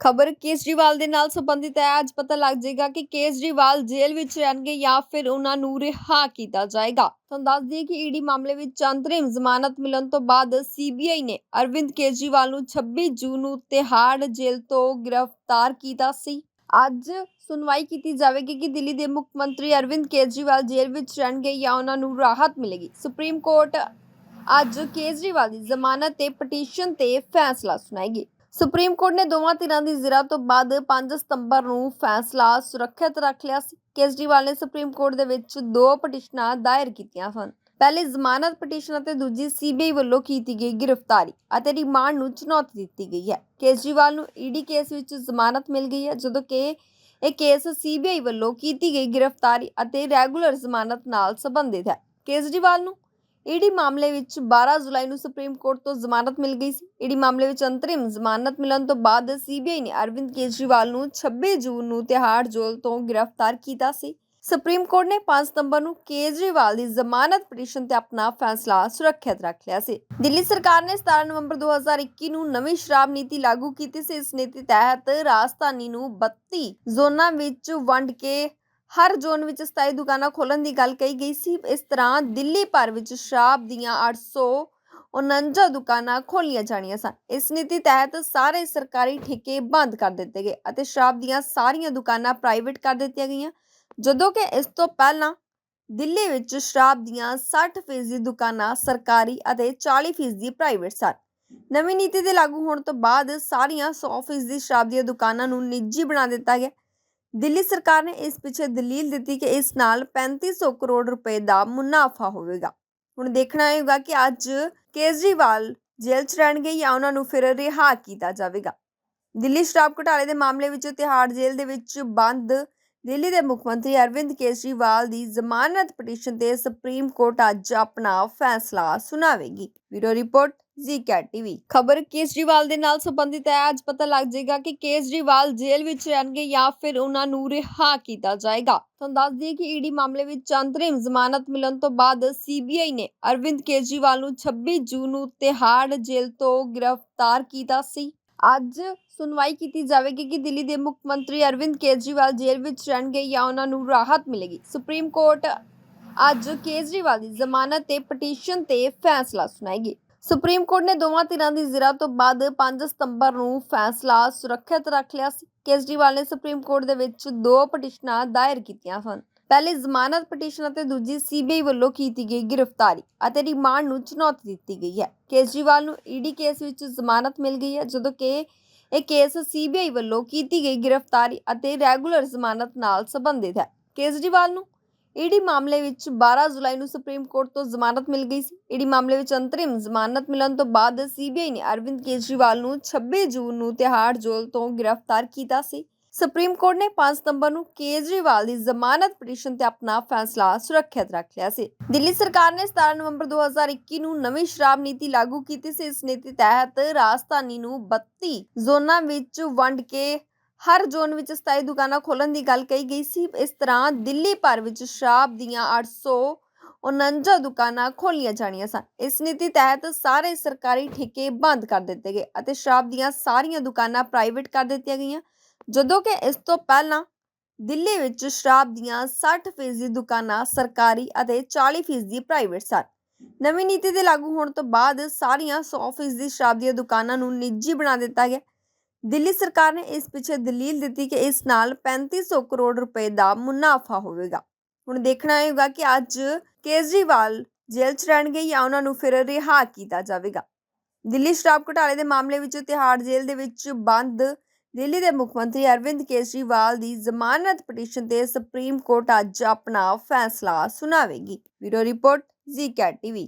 ਖਬਰ ਕੇਜਰੀਵਾਲ ਦੇ ਨਾਲ ਸੰਬੰਧਿਤ ਹੈ। ਅੱਜ ਪਤਾ ਲੱਗ ਜਾਏਗਾ ਕਿ ਕੇਜਰੀਵਾਲ ਜੇਲ੍ਹ ਵਿੱਚ ਰਹਿਣਗੇ ਜਾਂ ਫਿਰ ਉਹਨਾਂ ਨੂੰ ਰਿਹਾ ਕੀਤਾ ਜਾਏਗਾ। ਤੁਹਾਨੂੰ ਦੱਸ ਦਈਏ ਕਿ ਈਡੀ ਮਾਮਲੇ ਵਿੱਚ ਅੰਤਰਿਮ ਜ਼ਮਾਨਤ ਮਿਲਣ ਤੋਂ ਬਾਅਦ ਸੀਬੀਆਈ ਨੇ ਅਰਵਿੰਦ ਕੇਜਰੀਵਾਲ ਨੂੰ 26 ਜੂਨ ਨੂੰ ਤਿਹਾੜ ਜੇਲ੍ਹ ਤੋਂ ਗ੍ਰਿਫਤਾਰ ਕੀਤਾ ਸੀ। ਅੱਜ ਸੁਣਵਾਈ ਕੀਤੀ ਜਾਵੇਗੀ ਕਿ ਦਿੱਲੀ ਦੇ ਮੁੱਖ ਮੰਤਰੀ ਅਰਵਿੰਦ ਕੇਜਰੀਵਾਲ ਜੇਲ੍ਹ ਵਿੱਚ ਰਹਿਣਗੇ ਜਾਂ ਉਹਨਾਂ ਨੂੰ ਰਾਹਤ ਮਿਲੇਗੀ। ਸੁਪਰੀਮ ਕੋਰਟ ਅੱਜ ਕੇਜਰੀਵਾਲ ਦੀ ਜ਼ਮਾਨਤ ਤੇ ਪਟੀਸ਼ਨ ਤੇ ਫੈਸਲਾ ਸੁਣਾਏਗੀ। ਸੁਪਰੀਮ ਕੋਰਟ ਨੇ ਦੋਵਾਂ ਧਿਰਾਂ ਦੀ ਜ਼ਿਰਾ ਤੋਂ ਬਾਅਦ 5 ਸਤੰਬਰ ਨੂੰ ਫੈਸਲਾ ਸੁਰੱਖਿਅਤ ਰੱਖ ਲਿਆ ਸੀ। ਕੇਜਰੀਵਾਲ ਨੇ ਸੁਪਰੀਮ ਕੋਰਟ ਦੇ ਵਿੱਚ ਦੋ ਪਟੀਸ਼ਨਾਂ ਦਾਇਰ ਕੀਤੀਆਂ ਸਨ। ਪਹਿਲੀ ਜ਼ਮਾਨਤ ਪਟੀਸ਼ਨ ਅਤੇ ਦੂਜੀ ਸੀਬੀਆਈ ਵੱਲੋਂ ਕੀਤੀ ਗਈ ਗ੍ਰਿਫਤਾਰੀ ਅਤੇ ਰਿਮਾਂਡ ਨੂੰ ਚੁਣੌਤੀ ਦਿੱਤੀ ਗਈ ਹੈ। ਕੇਜਰੀਵਾਲ ਨੂੰ ਈਡੀ ਕੇਸ ਵਿੱਚ ਜ਼ਮਾਨਤ ਮਿਲ ਗਈ ਹੈ, ਜਦੋਂ ਕਿ ਇਹ ਕੇਸ ਸੀਬੀਆਈ ਵੱਲੋਂ ਕੀਤੀ ਗਈ ਗ੍ਰਿਫਤਾਰੀ ਅਤੇ ਰੈਗੂਲਰ ਜ਼ਮਾਨਤ ਨਾਲ ਸੰਬੰਧਿਤ ਹੈ। ਕੇਜਰੀਵਾਲ ਨੂੰ ਈਡੀ ਮਾਮਲੇ ਵਿੱਚ 12 ਜੁਲਾਈ ਨੂੰ ਸੁਪਰੀਮ ਕੋਰਟ ਤੋਂ ਜ਼ਮਾਨਤ ਮਿਲ ਗਈ ਸੀ। ਈਡੀ ਮਾਮਲੇ ਵਿੱਚ ਅੰਤਰਿਮ ਜ਼ਮਾਨਤ ਮਿਲਣ ਤੋਂ ਬਾਅਦ ਸੀਬੀਆਈ ਨੇ ਅਰਵਿੰਦ ਕੇਜਰੀਵਾਲ ਨੂੰ 26 ਜੂਨ ਨੂੰ ਤਿਹਾੜ ਜੇਲ੍ਹ ਤੋਂ ਗ੍ਰਿਫਤਾਰ ਕੀਤਾ ਸੀ। ਸੁਪਰੀਮ ਕੋਰਟ ਨੇ 5 ਸਤੰਬਰ ਨੂੰ ਕੇਜਰੀਵਾਲ ਦੀ ਜ਼ਮਾਨਤ ਪਟੀਸ਼ਨ ਤੇ ਆਪਣਾ ਫੈਸਲਾ ਸੁਰੱਖਿਅਤ ਰੱਖ ਲਿਆ ਸੀ। ਦਿੱਲੀ ਸਰਕਾਰ ਨੇ 17 ਨਵੰਬਰ 2021 ਨੂੰ ਨਵੀਂ ਸ਼ਰਾਬ ਨੀਤੀ ਲਾਗੂ ਕੀਤੀ ਸੀ। ਇਸ ਨੀਤੀ ਤਹਿਤ ਰਾਜਧਾਨੀ ਨੂੰ 32 ਜ਼ੋਨਾਂ ਵਿੱਚ ਵੰਡ ਕੇ ਹਰ ਜ਼ੋਨ ਵਿੱਚ ਸਥਾਈ ਦੁਕਾਨਾਂ ਖੋਲਣ ਦੀ ਗੱਲ ਕਹੀ ਗਈ ਸੀ। ਇਸ ਤਰ੍ਹਾਂ ਦਿੱਲੀ ਭਰ ਵਿੱਚ ਸ਼ਰਾਬ ਦੀਆਂ 849 ਦੁਕਾਨਾਂ ਖੋਲੀਆਂ ਜਾਣੀਆਂ ਸਨ। ਇਸ ਨੀਤੀ ਤਹਿਤ ਸਾਰੇ ਸਰਕਾਰੀ ਠੇਕੇ ਬੰਦ ਕਰ ਦਿੱਤੇ ਗਏ ਅਤੇ ਸ਼ਰਾਬ ਦੀਆਂ ਸਾਰੀਆਂ ਦੁਕਾਨਾਂ ਪ੍ਰਾਈਵੇਟ ਕਰ ਦਿੱਤੀਆਂ ਗਈਆਂ। ਜਦੋਂ ਕਿ ਇਸ ਤੋਂ ਪਹਿਲਾਂ ਦਿੱਲੀ ਵਿੱਚ ਸ਼ਰਾਬ ਦੀਆਂ 60% ਦੁਕਾਨਾਂ ਸਰਕਾਰੀ ਅਤੇ 40% ਪ੍ਰਾਈਵੇਟ ਸਨ। ਨਵੀਂ ਨੀਤੀ ਦੇ ਲਾਗੂ ਹੋਣ ਤੋਂ ਬਾਅਦ ਸਾਰੀਆਂ 100% ਸ਼ਰਾਬ ਦੀਆਂ ਦੁਕਾਨਾਂ ਨੂੰ ਨਿੱਜੀ ਬਣਾ ਦਿੱਤਾ ਗਿਆ। ਦਿੱਲੀ ਸਰਕਾਰ ਨੇ ਇਸ ਪਿੱਛੇ ਦਲੀਲ ਦਿੱਤੀ ਕਿ ਇਸ ਨਾਲ 3500 ਕਰੋੜ ਰੁਪਏ ਦਾ ਮੁਨਾਫਾ ਹੋਵੇਗਾ। ਹੁਣ ਦੇਖਣਾ ਹੋਵੇਗਾ ਕਿ ਅੱਜ ਕੇਜਰੀਵਾਲ ਜੇਲ੍ਹ 'ਚ ਰਹਿਣਗੇ ਜਾਂ ਉਹਨਾਂ ਨੂੰ ਫਿਰ ਰਿਹਾ ਕੀਤਾ ਜਾਵੇਗਾ। ਦਿੱਲੀ ਸ਼ਰਾਬ ਘੁਟਾਲੇ ਦੇ ਮਾਮਲੇ ਵਿੱਚ ਤਿਹਾੜ ਜੇਲ੍ਹ ਦੇ ਵਿੱਚ ਬੰਦ ਦਿੱਲੀ ਦੇ ਮੁੱਖ ਮੰਤਰੀ ਅਰਵਿੰਦ ਕੇਜਰੀਵਾਲ ਦੀ ਜ਼ਮਾਨਤ ਪਟੀਸ਼ਨ ਤੇ ਸੁਪਰੀਮ ਕੋਰਟ ਅੱਜ ਆਪਣਾ ਫੈਸਲਾ ਸੁਣਾਵੇਗੀ। ਬਿਊਰੋ ਰਿਪੋਰਟ ਜ਼ੀਕੈਟ ਟੀਵੀ। ਖਬਰ ਕੇਜਰੀਵਾਲ ਦੇ ਨਾਲ ਸੰਬੰਧਿਤ ਹੈ। ਅੱਜ ਪਤਾ ਲੱਗ ਜਾਏਗਾ ਕਿ ਕੇਜਰੀਵਾਲ ਜੇਲ੍ਹ ਵਿੱਚ ਰਹਿਣਗੇ ਜਾਂ ਫਿਰ ਉਹਨਾਂ ਨੂੰ ਰਿਹਾ ਕੀਤਾ ਜਾਏਗਾ। ਤੁਹਾਨੂੰ ਦੱਸ ਦਈਏ ਕਿ ਈਡੀ ਮਾਮਲੇ ਵਿੱਚ ਅੰਤਰਿਮ ਜ਼ਮਾਨਤ ਮਿਲਣ ਤੋਂ ਬਾਅਦ ਸੀਬੀਆਈ ਨੇ ਅਰਵਿੰਦ ਕੇਜਰੀਵਾਲ ਨੂੰ 26 ਜੂਨ ਨੂੰ ਤਿਹਾੜ ਜੇਲ੍ਹ ਤੋਂ ਗ੍ਰਿਫਤਾਰ ਕੀਤਾ ਸੀ। ਅੱਜ ਸੁਣਵਾਈ ਕੀਤੀ ਜਾਵੇਗੀ ਕਿ ਦਿੱਲੀ ਦੇ ਮੁੱਖ ਮੰਤਰੀ ਅਰਵਿੰਦ ਕੇਜਰੀਵਾਲ ਜੇਲ੍ਹ ਵਿੱਚ ਰਹਿਣਗੇ ਜਾਂ ਉਹਨਾਂ ਨੂੰ ਰਾਹਤ ਮਿਲੇਗੀ। ਸੁਪਰੀਮ ਕੋਰਟ ਅੱਜ ਕੇਜਰੀਵਾਲ ਦੀ ਜ਼ਮਾਨਤ ਤੇ ਪਟੀਸ਼ਨ ਤੇ ਫੈਸਲਾ ਸੁਣਾਏਗੀ। ਸੁਪਰੀਮ ਕੋਰਟ ਨੇ ਦੋਵਾਂ ਧਿਰਾਂ ਦੀ ਜ਼ਿਰਾ ਤੋਂ ਬਾਅਦ 5 ਸਤੰਬਰ ਨੂੰ ਫੈਸਲਾ ਸੁਰੱਖਿਅਤ ਰੱਖ ਲਿਆ ਸੀ। ਕੇਜਰੀਵਾਲ ਨੇ ਸੁਪਰੀਮ ਕੋਰਟ ਦੇ ਵਿੱਚ ਦੋ ਪਟੀਸ਼ਨਾਂ ਦਾਇਰ ਕੀਤੀਆਂ ਸਨ। ਪਹਿਲੀ ਜ਼ਮਾਨਤ ਪਟੀਸ਼ਨ ਅਤੇ ਦੂਜੀ ਸੀਬੀਆਈ ਵੱਲੋਂ ਕੀਤੀ ਗਈ ਗ੍ਰਿਫਤਾਰੀ ਅਤੇ ਰਿਮਾਂਡ ਨੂੰ ਚੁਣੌਤੀ ਦਿੱਤੀ ਗਈ ਹੈ। ਕੇਜਰੀਵਾਲ ਨੂੰ ਈਡੀ ਕੇਸ ਵਿੱਚ ਜ਼ਮਾਨਤ ਮਿਲ ਗਈ ਹੈ, ਜਦੋਂ ਕਿ ਇਹ ਕੇਸ ਸੀਬੀਆਈ ਵੱਲੋਂ ਕੀਤੀ ਗਈ ਗ੍ਰਿਫਤਾਰੀ ਅਤੇ ਰੈਗੂਲਰ ਜ਼ਮਾਨਤ ਨਾਲ ਸੰਬੰਧਿਤ ਹੈ। ਕੇਜਰੀਵਾਲ ਨੂੰ ਈਡੀ ਮਾਮਲੇ ਵਿੱਚ 12 ਜੁਲਾਈ ਨੂੰ ਸੁਪਰੀਮ ਕੋਰਟ ਤੋਂ ਜ਼ਮਾਨਤ ਮਿਲ ਗਈ ਸੀ। ਈਡੀ ਮਾਮਲੇ ਵਿੱਚ ਅੰਤਰਿਮ ਜ਼ਮਾਨਤ ਮਿਲਣ ਤੋਂ ਬਾਅਦ ਸੀਬੀਆਈ ਨੇ ਅਰਵਿੰਦ ਕੇਜਰੀਵਾਲ ਨੂੰ 26 ਜੂਨ ਨੂੰ ਤਿਹਾੜ ਜੇਲ੍ਹ ਤੋਂ ਗ੍ਰਿਫਤਾਰ ਕੀਤਾ ਸੀ। ਸੁਪਰੀਮ ਕੋਰਟ ਨੇ 5 ਸਤੰਬਰ ਨੂੰ ਕੇਜਰੀਵਾਲ ਦੀ ਜ਼ਮਾਨਤ ਪਟੀਸ਼ਨ ਤੇ ਆਪਣਾ ਫੈਸਲਾ ਸੁਰੱਖਿਅਤ ਰੱਖ ਲਿਆ ਸੀ। ਦਿੱਲੀ ਸਰਕਾਰ ਨੇ 17 ਨਵੰਬਰ 2021 ਨੂੰ ਨਵੀਂ ਸ਼ਰਾਬ ਨੀਤੀ ਲਾਗੂ ਕੀਤੀ ਸੀ। ਇਸ ਨੀਤੀ ਤਹਿਤ ਰਾਜਧਾਨੀ ਨੂੰ 32 ਜ਼ੋਨਾਂ ਵਿੱਚ ਵੰਡ ਕੇ ਹਰ ਜ਼ੋਨ ਵਿੱਚ ਸਥਾਈ ਦੁਕਾਨਾਂ ਖੋਲਣ ਦੀ ਗੱਲ ਕਹੀ ਗਈ ਸੀ। ਇਸ ਤਰ੍ਹਾਂ ਦਿੱਲੀ ਭਰ ਵਿੱਚ ਸ਼ਰਾਬ ਦੀਆਂ 849 ਦੁਕਾਨਾਂ ਖੋਲੀਆਂ ਜਾਣੀਆਂ ਸਨ। ਇਸ ਨੀਤੀ ਤਹਿਤ ਸਾਰੇ ਸਰਕਾਰੀ ਠੇਕੇ ਬੰਦ ਕਰ ਦਿੱਤੇ ਗਏ ਅਤੇ ਸ਼ਰਾਬ ਦੀਆਂ ਸਾਰੀਆਂ ਦੁਕਾਨਾਂ ਪ੍ਰਾਈਵੇਟ ਕਰ ਦਿੱਤੀਆਂ ਗਈਆਂ। ਜਦੋਂ ਕਿ ਇਸ ਤੋਂ ਪਹਿਲਾਂ ਦਿੱਲੀ ਵਿੱਚ ਸ਼ਰਾਬ ਦੀਆਂ 60% ਦੁਕਾਨਾਂ ਸਰਕਾਰੀ ਅਤੇ 40% ਪ੍ਰਾਈਵੇਟ ਸਨ। ਨਵੀਂ ਨੀਤੀ ਦੇ ਲਾਗੂ ਹੋਣ ਤੋਂ ਬਾਅਦ ਸਾਰੀਆਂ 100% ਸ਼ਰਾਬ ਦੀਆਂ ਦੁਕਾਨਾਂ ਨੂੰ ਨਿੱਜੀ ਬਣਾ ਦਿੱਤਾ ਗਿਆ। ਦਿੱਲੀ ਸਰਕਾਰ ਨੇ ਇਸ ਪਿੱਛੇ ਦਲੀਲ ਦਿੱਤੀ ਕਿ ਇਸ ਨਾਲ 3500 ਕਰੋੜ ਰੁਪਏ ਦਾ ਮੁਨਾਫਾ ਹੋਵੇਗਾ। ਹੁਣ ਦੇਖਣਾ ਹੋਵੇਗਾ ਕਿ ਅੱਜ ਕੇਜਰੀਵਾਲ ਜੇਲ੍ਹ 'ਚ ਰਹਿਣਗੇ ਜਾਂ ਉਹਨਾਂ ਨੂੰ ਫਿਰ ਰਿਹਾ ਕੀਤਾ ਜਾਵੇਗਾ। ਦਿੱਲੀ ਸ਼ਰਾਬ ਘੁਟਾਲੇ ਦੇ ਮਾਮਲੇ ਵਿੱਚ ਤਿਹਾੜ ਜੇਲ੍ਹ ਦੇ ਵਿੱਚ ਬੰਦ ਦਿੱਲੀ ਦੇ ਮੁੱਖ ਮੰਤਰੀ ਅਰਵਿੰਦ ਕੇਜਰੀਵਾਲ ਦੀ ਜ਼ਮਾਨਤ ਪਟੀਸ਼ਨ ਤੇ ਸੁਪਰੀਮ ਕੋਰਟ ਅੱਜ ਆਪਣਾ ਫੈਸਲਾ ਸੁਣਾਵੇਗੀ। ਬਿਊਰੋ ਰਿਪੋਰਟ ਜ਼ੀਕੈਟ ਟੀਵੀ।